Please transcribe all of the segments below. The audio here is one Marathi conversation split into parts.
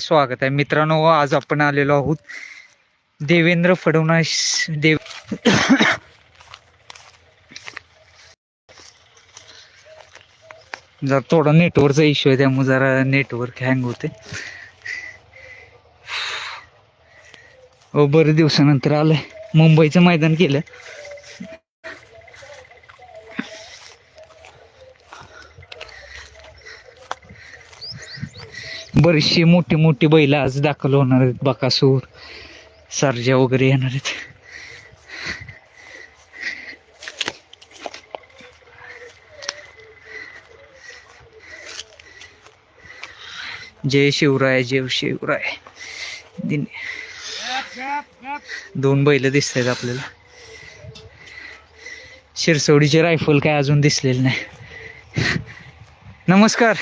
स्वागत आहे. मित्रांनो आज आपण आलेलो आहोत देवेंद्र फडणवीस देव जरा थोडा नेटवर्कचा इश्यू आहे त्यामुळे जरा नेटवर्क हँग होते. हो बरेच दिवसानंतर आलंय. मुंबईचं मैदान केलं बरीचशी मोठी मोठी बैल आज दाखल होणार आहेत. बकासूर सरजा वगैरे येणार आहेत. जय शिवराय जय शिवराय. दिन. दोन बैल दिसत आहेत आपल्याला. शिरसोडीचे रायफल काय अजून दिसलेले नाही. नमस्कार.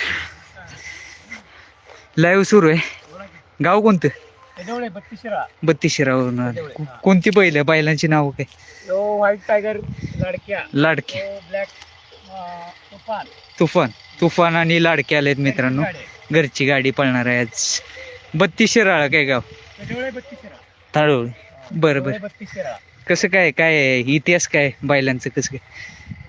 लाईव्ह सुरू आहे. गाव कोणतं? आले. को- कोणती बैल आहे? बैलांची नाव काय? व्हाईट टायगर लाडक्या. लाडके तो ब्लॅक तुफान. तुफान. तुफान आणि लाडके आलेत मित्रांनो. घरची गाडी पळणार आहे आज. बत्तीस शिराळा काय गाव? ताळूळ बरं बरं. कसं काय? काय? इतिहास काय? बैलांचं कसं काय?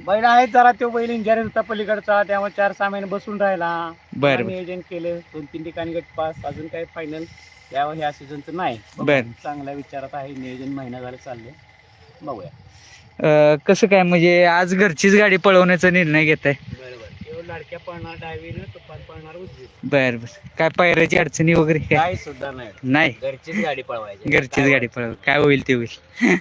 बैल आहेत जरा तो बैल इंजर होता पलीकडचा त्यामुळे चार सहा महिने बसून राहिला. बरं बरं. नियोजन केलं. दोन तीन ठिकाणी गट पास अजून काही फायनल त्यावर ह्या सीझनचं नाही. बघू. बरं. चांगल्या विचारात आहे नियोजन महिना झालं चाललंय. बघूया. अं, कसं काय म्हणजे आज घरचीच गाडी पळवण्याचा निर्णय घेत आहे बरोबर लाडक्या पळणार डावीनं तुफान पळणार उजवी बरं बरं. काय पायऱ्याची अडचणी वगैरे? काय काय सुद्धा नाही. नाही. घरचीच गाडी पळवायची. घरचीच गाडी पळव. काय होईल ते होईल.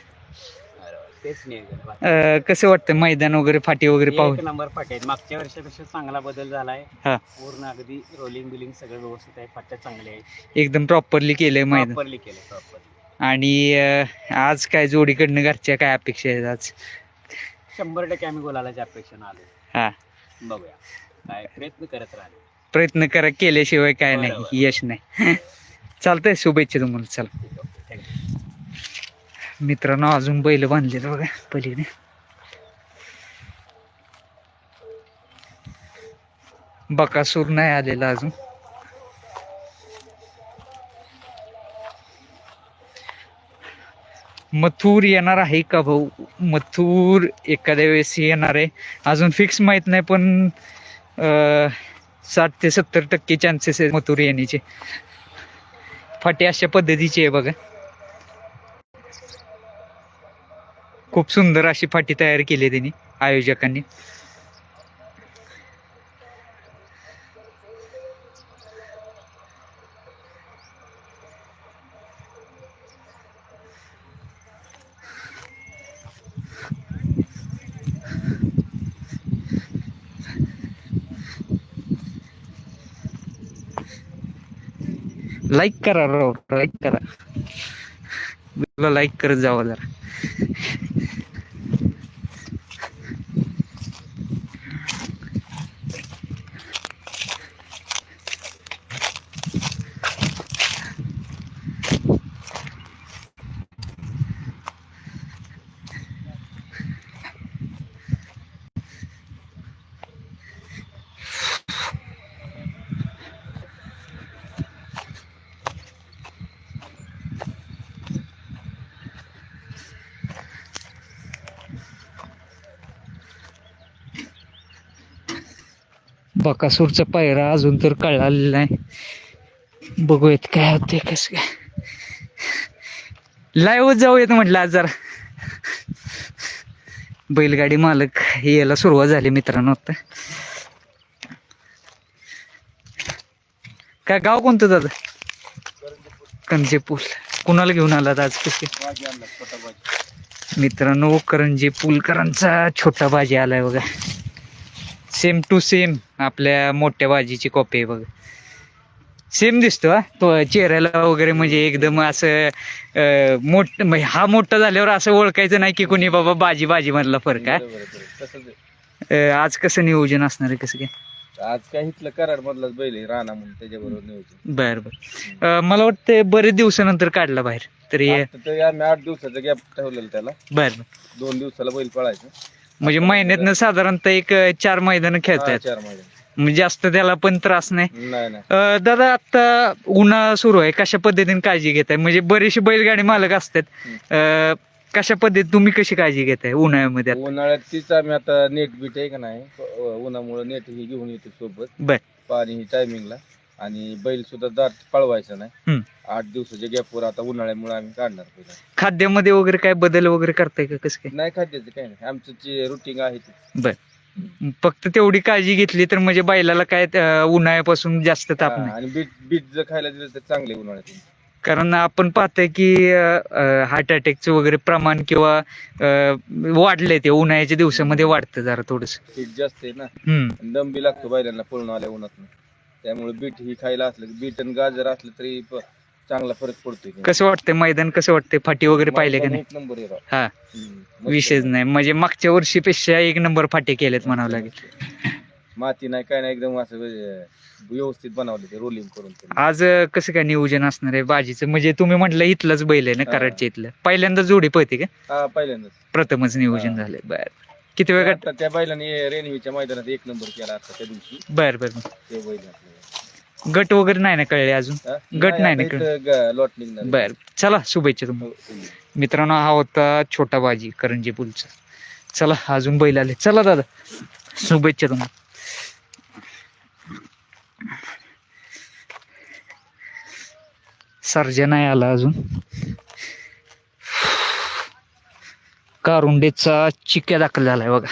तेच नियोजन बाकी. अं, कसं वाटतं मैदान वगैरे फाटी वगैरे एक पाहून? नंबर फाटे आहेत. मागच्या वर्षापेक्षा चांगला बदल झालाय. हा. पूर्ण अगदी रोलिंग बिलिंग सगळं व्यवस्थित आहे. फाट्या चांगले आहेत. एकदम प्रॉपरली केलंय मैदान. प्रॉपरली केले प्रॉपरली आणि अं, आज काय जोडीकडनं घरच्या काय अपेक्षा आहेत आज? शंभर टक्के आम्ही गोलालाच्या अपेक्षेनं आलो. हा. बघूया. काय प्रयत्न करत राहिले प्रयत्न करा केल्याशिवाय काय नाही. बरोबर. यश नाही. चालतंय शुभेच्छा तुम्हाला. चला. मित्रांनो अजून बैल बांधलेलं बघा पलीकडे. बकासूर नाही आलेला अजून. मथुर येणार आहे का भाऊ? मथुर एखाद्या वेळेस येणार आहे. अजून फिक्स माहीत नाही पण साठ ते सत्तर टक्के चान्सेस आहे मथुर येण्याचे. फाटी अशा पद्धतीचे आहे बघा. खूप सुंदर अशी फाटी तयार केली त्यांनी आयोजकांनी. लाईक करा राव लाईक करा. लाईक करत जावं जरा. बकासूरचा पायरा अजून तर कळालेला नाही. बघूयात काय होते कसं काय. लाईव्हच जाऊयात म्हटलं आज जरा. बैलगाडी मालक यायला सुरुवात झाली मित्रांनो आता. काय गाव कोणतं दादा? कंजेपूल कुणाला घेऊन आलात आज कसे मित्रांनो करंजे पुलकरांचा छोटा भाजी आलाय बघा. सेम टू सेम आपल्या मोठ्या भाजीची कॉपी आहे बघा. सेम दिसतो हा. तो चेहऱ्याला वगैरे म्हणजे एकदम असं मोठ म्हणजे हा मोठा झाल्यावर असं ओळखायचं नाही की कोणी बाबा बाजी बाजी मधला फरक आहे. आज कसं नियोजन असणार आहे कसं काय? आज काय इथलं कराड मधलाच बैल आहे राणा म्हणून त्याच्याबरोबर नियोजन. बर मला वाटतं बरेच दिवसानंतर काढला बाहेर. तरी आम्ही आठ दिवसाचा गॅप ठेवलेला त्याला. बर. दोन दिवसाला बैल पळायचं. म्हणजे महिन्यातनं साधारणतः एक चार मैदान खेळतायत. चार महिने म्हणजे जास्त त्याला पण त्रास नाही. नाही नाही. अं, दादा आता उन्हाळा सुरू आहे. कशा पद्धतीने काळजी घेताय? म्हणजे बरेचसे बैलगाडी मालक असतात. अं, कशा पद्धती तुम्ही कशी काळजी घेताय उन्हाळ्यामध्ये आता? उन्हाळ्यात तीच आम्ही आता नेट बीट आहे का नाही? उन्हामुळे नेट ही घेऊन येतो सोबत. बर. पाणी ही टायमिंगला आणि बैल सुद्धा दाट पळवायचं नाही. हम्म. आठ दिवसाच्या गॅपवर आता उन्हाळ्यामुळे आम्ही काढणार पहिला खाद्यामध्ये वगैरे काय बदल वगैरे करताय का कसं काय? नाही खाद्याचं काही नाही. आमचं जे रुटीन आहे ते. बर. फक्त तेवढी काळजी घेतली तर म्हणजे बैलाला काय अं, उन्हाळ्यापासून जास्त ताप हा, नाही. आणि बीट बीट जर खायला दिलं तर चांगले उन्हाळ्यात कारण आपण पाहतोय की हार्ट अटॅकचं वगैरे प्रमाण किंवा अं, वाढलंय ते. उन्हाळ्याच्या दिवसामध्ये वाढतं जरा थोडस. जास्त आहे ना. हम्म. दम बी लागतो बैलांना पळून आल्या उन्हात त्यामुळे बीट ही खायला असलं बीट आणि गाजर असलं तरी प- चांगला फरक पडतोय कसं वाटतंय? मैदान कसं वाटतंय? फाटी वगैरे पाहिले का नाही? एक नंबर आहे राव. हा. हम्म, मस्त. विशेष नाही. म्हणजे मागच्या वर्षीपेक्षा एक नंबर फाटे केलेत म्हणावं लागेल. माती नाही काय नाही एकदम असं व्यवस्थित बनवले ते रोलिंग करून. आज अं, कसं काय नियोजन असणार आहे बाजीचं? म्हणजे तुम्ही म्हटलं इथलंच बैल आहे ना हा. कराडच्या इथलं. पहिल्यांदा जोडी पळते का? हा पहिल्यांदाच. प्रथमच नियोजन हा. झालंय. बर. किती वेळ आता त्या बैलाने रेणवीच्या मैदानात एक नंबर केला आता त्या दिवशी. बर बर. ते बैल आपलं. गट वगैरे नाही ना कळले अजून? गट नाही ना लॉट निघणार. बर चला शुभेच्छा तुम्हाला. हो. मित्रांनो हा होता छोटा बाजी करंजी पुलचा. चला अजून बैल आले. चला दादा. शुभेच्छा तुम्हाला. सर्जा नाही आला अजून. कारुंडेचा चिक्या दाखल झालाय बघा.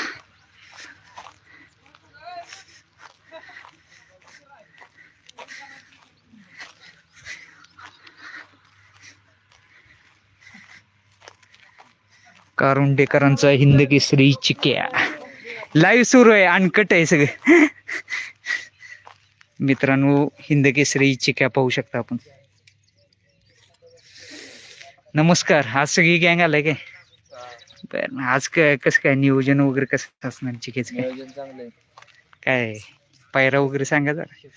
कारुंडेकरांचा हिंद केसरी चिक्या लाईव्ह सुरू आहे अनकट आहे सगळं. मित्रांनो हिंद केसरी चिक्या पाहू शकता आपण. नमस्कार आज सगळी गँग आलाय काय? बर आज काय कसं काय नियोजन वगैरे कसं असणार चिकेचं काय. काय पायरा वगैरे सांगा जरा.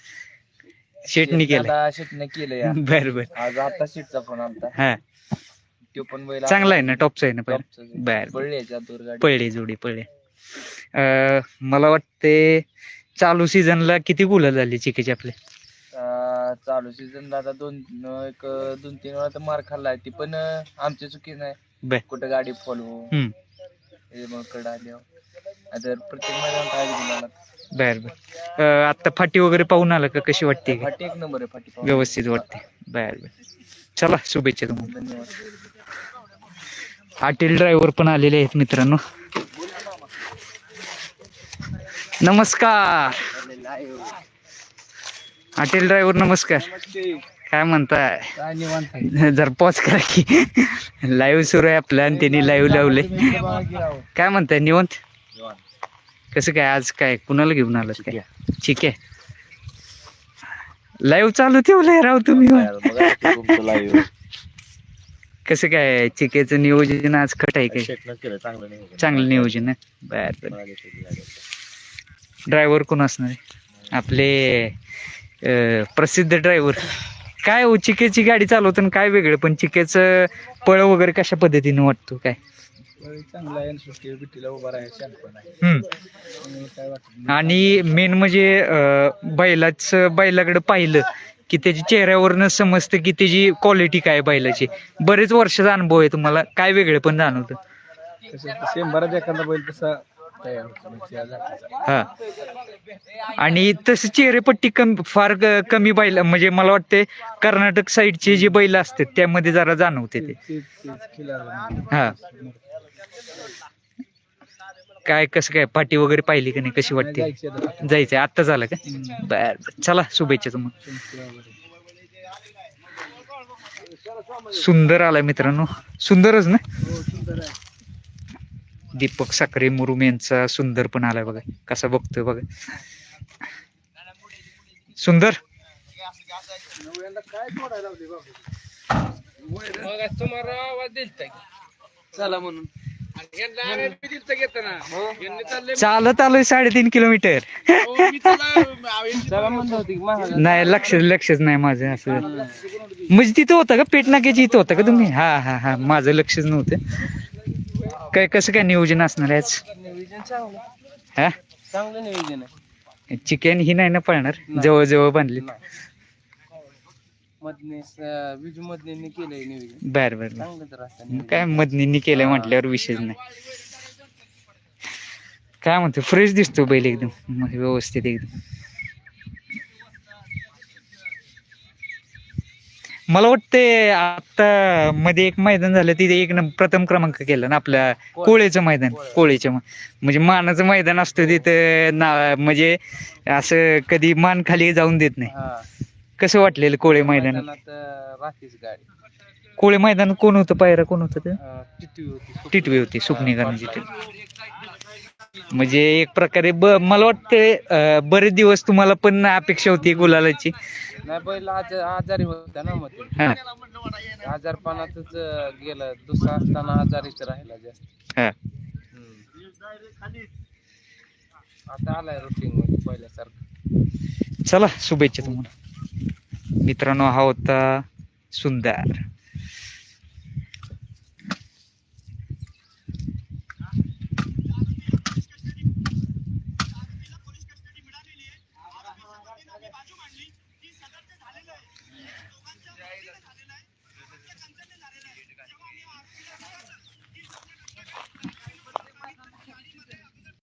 शेटनी केलं शेटने केलं बर बर. आज आता शेटचा फोन आलता. हा. तो पण बैल चांगला आहे ना टॉपचा आहे ना आहे. बर. बर. पडले गाडी. पळले जोडी पळले. अं, मला वाटते चालू सीझनला किती गुलाल झाली चिकेचे आपले? अं, चालू सीझन दादा दोन एक दोन तीन वेळा तर मार खाल्लाय ती पण अं, आमची चुकी नाही. कुठं गाडी फॉलो हम्म. मग कडे आल्यावर आता प्रत्येक मैदान बर बर. अं, आता फाटी वगैरे पाहून आलं का? कशी वाटते? फाटी एक नंबर आहे फाटी पाहून. व्यवस्थित वाटते. बर बर. चला शुभेच्छा तुम्हाला. धन्यवाद. हॉटेल ड्रायव्हर पण आलेले आहेत मित्रांनो नमस्कार हॉटेल ड्रायव्हर नमस्कार काय म्हणताय काय निवांत जर पॉज करा की लाईव्ह सुरू आहे आपलं आणि त्यांनी लाईव्ह लावले काय म्हणताय निवंत कसं काय आज काय कुणाला घेऊन आलात काय ठीक आहे लाईव्ह चालू ठेवलंय राव तुम्ही कसं काय चिकेचं नियोजन आज खट आहे काय? चांगलं नियोजन. आहे बर बर. ड्रायव्हर कोण असणार आहे? आपले अं, प्रसिद्ध ड्रायव्हर. काय हो चिकेची गाडी चालवताना काय वेगळं पण चिकेचं पळ वगैरे कशा पद्धतीने वाटतो काय? चांगला आहे सुट्टी बिट्टीला उभा राहायला शांतपण आहे. हम्म. काय वाटत? आणि मेन म्हणजे अं, बैलाच बैलाकडे पाहिलं की त्याच्या चेहऱ्यावरनं समजतं की त्याची क्वालिटी काय बैलाची. बरेच वर्षाचा अनुभव आहे तुम्हाला. काय वेगळे पण जाणवतं. एखादा बैल तसा तयार होतो म्हणजे जातीचा. हा. आणि तसं चेहरेपट्टी कमी फार क- कमी बैल म्हणजे मला वाटते कर्नाटक साईडचे जे बैल असतात त्यामध्ये जरा जाणवते ते. तेच तेच खिलार हा. काय कसं काय पाठी वगैरे पाहिली का नाही कशी वाटते जायचे. जायचंय आत्ता झालं का. बर. चला शुभेच्छा तुम्हाला वगैरे. सुंदर आलाय मित्रांनो सुंदरच ना हो, सुंदर आहे. दीपक साखरे मुरुम यांचा सुंदर पण आलाय बघा कसा बघतोय बघा सुंदर चला म्हणून चालत आलोय साडेतीन किलोमीटर. महाग नाही लक्ष लक्षच नाही माझं असं. म्हणजे तिथं होतं का? पेटनाक्याची इथं होतं का तुम्ही? हा. हा हा माझं लक्षच नव्हतं. काय कसं काय नियोजन असणार चांगलं. हा? चांगलं नियोजन आहे. चिकन ही नाही ना पळणार? नाही. जवळ जवळ बांधले मधने विजू मधने केलंय नियोजन बर बर. चांगलंच. काय मदनींनी केलंय म्हटल्यावर विषयच नाही. काय म्हणतो फ्रेश दिसतो बैल एकदम. व्यवस्थित एकदम. मला वाटते आता मध्ये एक मैदान झालं तिथे एक नंबर प्रथम क्रमांक केला ना आपल्या कोळेचं मैदान. कोळे. कोळेच्या म- म्हणजे मानाचं मैदान असतं तिथं ना म्हणजे असं कधी मान खाली जाऊन देत नाही. हा. कसं वाटलेलं कोळे मैदान? मैदानात अं, राखीच गाडी. कोळे मैदान कोण होतं पायरा कोण होतं ते? अं, टिटवी होती टिटवी होती सुपणीकरांची म्हणजे एक प्रकारे ब मला वाटतं अं, बरेच दिवस तुम्हाला पण अपेक्षा होती गुलालाची. नाही बैल आज आजारी होता ना मग ते. हा. आजारपणातच अं, गेलं. दुसरा असताना आजारीच राहिला जास्त. हा. हम्म. आता आलाय रुटीन मध्ये पहिल्यासारखं. चला शुभेच्छा तुम्हाला. मित्रांनो हा होता सुंदर.